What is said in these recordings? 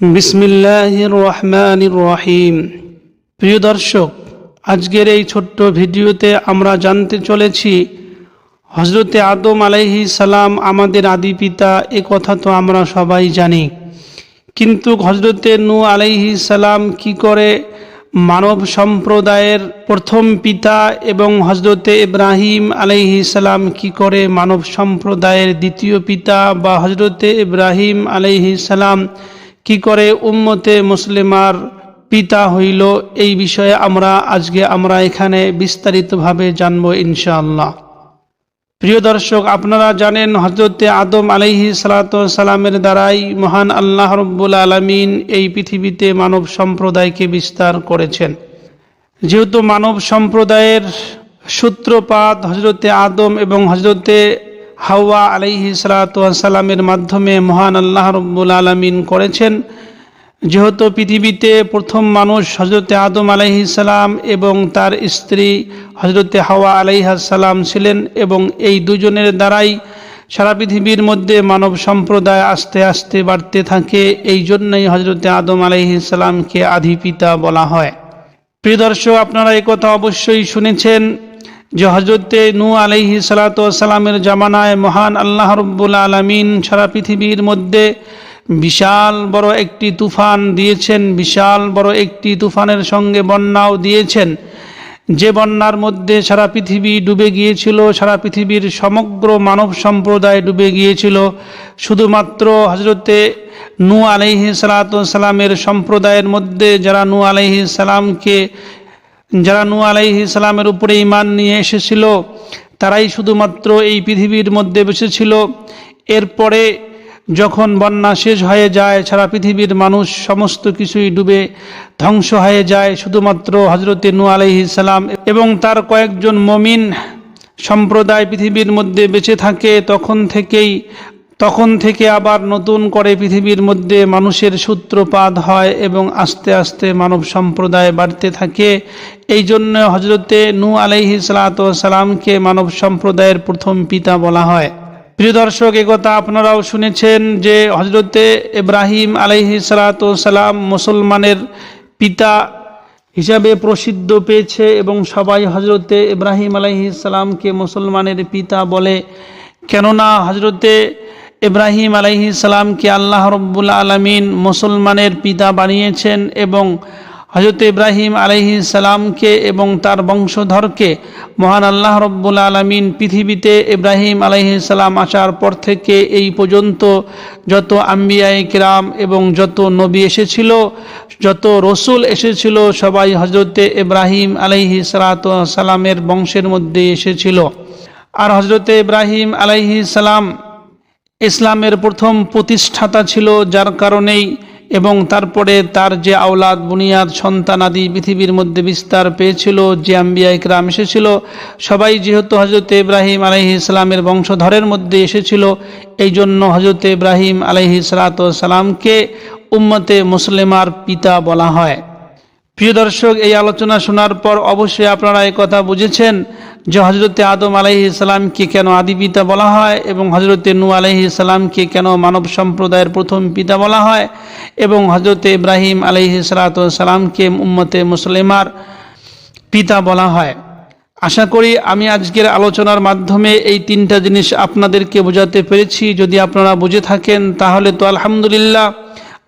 বিসমিল্লাহির রহিম। প্রিয় দর্শক, আজকের এই ছোট্ট ভিডিওতে আমরা জানতে চলেছি হজরতে আদম আলাইহি সালাম আমাদের আদি পিতা, এ কথা তো আমরা সবাই জানি। কিন্তু হজরতে নু আলাইহি সালাম কি করে মানব সম্প্রদায়ের প্রথম পিতা এবং হজরতে ইব্রাহিম আলাইহি সালাম কি করে মানব সম্প্রদায়ের দ্বিতীয় পিতা বা হজরতে ইব্রাহিম আলাইহি সালাম কি করে উম্মতে মুসলিমার পিতা হইল এই বিষয়ে আমরা, আজকে আমরা এখানে বিস্তারিতভাবে জানব ইনশাআল্লাহ। প্রিয় দর্শক, আপনারা জানেন হজরতে আদম আলাইহি সালামের দ্বারাই মহান আল্লাহ রব্বুল আলমিন এই পৃথিবীতে মানব সম্প্রদায়কে বিস্তার করেছেন। যেহেতু মানব সম্প্রদায়ের সূত্রপাত হজরতে আদম এবং হজরতে হাওয়া আলাইহি সালামের মাধ্যমে মহান আল্লাহ রব্বুল আলমিন করেছেন। যেহেতু পৃথিবীতে প্রথম মানুষ হজরতে আদম আলাইহি সালাম এবং তার স্ত্রী হজরতে হাওয়া আলাইহাসালাম ছিলেন এবং এই দুজনের দ্বারাই সারা পৃথিবীর মধ্যে মানব সম্প্রদায় আস্তে আস্তে বাড়তে থাকে, এই জন্যই হজরতে আদম আলাইহি সালামকে আধি পিতা বলা হয়। প্রিয় দর্শক, আপনারা কথা অবশ্যই শুনেছেন। যে হজরতে নু আলাইহি সালাতামের জামানায় মহান আল্লাহ রব্বুল আলমিন সারা পৃথিবীর মধ্যে বিশাল বড় একটি তুফান দিয়েছেন, বিশাল বড় একটি তুফানের সঙ্গে বন্যাও দিয়েছেন। যে বন্যার মধ্যে সারা পৃথিবী ডুবে গিয়েছিল, সারা পৃথিবীর সমগ্র মানব সম্প্রদায় ডুবে গিয়েছিল, শুধুমাত্র হজরতে নু আলহি সালাতামের সম্প্রদায়ের মধ্যে যারা নু আলহি সালামকে যারা নু আলাইহি ইসলামের উপরে ইমান নিয়ে এসেছিল, তারাই শুধুমাত্র এই পৃথিবীর মধ্যে বসেছিল। এরপরে যখন বন্যা শেষ হয়ে যায়, সারা পৃথিবীর মানুষ সমস্ত কিছুই ডুবে ধ্বংস হয়ে যায়, শুধুমাত্র হজরতে নু আলাইহি সালাম এবং তার কয়েকজন মমিন সম্প্রদায় পৃথিবীর মধ্যে বেঁচে থাকে। তখন থেকেই তখন থেকে আবার নতুন করে পৃথিবীর মধ্যে মানুষের সূত্রপাত হয় এবং আস্তে আস্তে মানব সম্প্রদায় বাড়তে থাকে। এই জন্য হজরতে নু আলাইহি সালামকে মানব সম্প্রদায়ের প্রথম পিতা বলা হয়। প্রিয় দর্শক কথা আপনারাও শুনেছেন যে হজরতে ইব্রাহিম আলাইহি সালাম মুসলমানের পিতা হিসাবে প্রসিদ্ধ পেয়েছে এবং সবাই হজরতে ইব্রাহিম আলাইহি সালামকে মুসলমানের পিতা বলে। কেননা হজরতে ইব্রাহিম আলাইহি সালামকে আল্লাহ রব্বুল আলমিন মুসলমানের পিতা বানিয়েছেন এবং হজরত ইব্রাহিম আলহি সালামকে এবং তার বংশধরকে মহান আল্লাহ রব্বুল আলমিন পৃথিবীতে ইব্রাহিম আলহি সালাম আসার পর থেকে এই পর্যন্ত যত আম্বিয়ায় কিরাম এবং যত নবী এসেছিল, যত রসুল এসেছিল, সবাই হজরতে ইব্রাহিম আলহি সালামের বংশের মধ্যে এসেছিল। আর হজরতে ইব্রাহিম আলহি সালাম ইসলামের প্রথম প্রতিষ্ঠাতা ছিল যার কারণেই এবং তারপরে তার যে আওলাদ, বুনিয়াদ, সন্তান আদি পৃথিবীর মধ্যে বিস্তার পেয়েছিল, যে আম্বিয়া ইকরাম এসেছিল, সবাই যেহেতু হজরত ইব্রাহিম আলহি ইসলামের বংশধরের মধ্যে এসেছিল এই জন্য হজরত ইব্রাহিম আলহি সালাতামকে উম্মতে মুসলিমার পিতা বলা হয়। প্রিয় দর্শক, এই আলোচনা শোনার পর অবশ্যই আপনারা এই কথা বুঝেছেন যে হজরতে আদম আলাইহি ইসলামকে কেন আদি পিতা বলা হয় এবং হজরতে নু আলাইহি ইসলামকে কেন মানব সম্প্রদায়ের প্রথম পিতা বলা হয় এবং হজরতে ইব্রাহিম আলাইহি সালামকে উম্মতে মুসলিমার পিতা বলা হয়। আশা করি আমি আজকের আলোচনার মাধ্যমে এই তিনটা জিনিস আপনাদেরকে বোঝাতে পেরেছি। যদি আপনারা বুঝে থাকেন তাহলে তো আলহামদুলিল্লাহ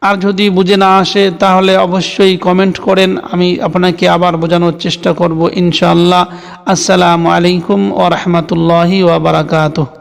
আর যদি বুঝে না আসে, তাহলে অবশ্যই কমেন্ট করেন। আমি আপনাকে আবার বোঝানোর চেষ্টা করব, ইনশাআল্লাহ। আসসালামু আলাইকুম ও রহমতুল্লাহি ওবরাকাতুহ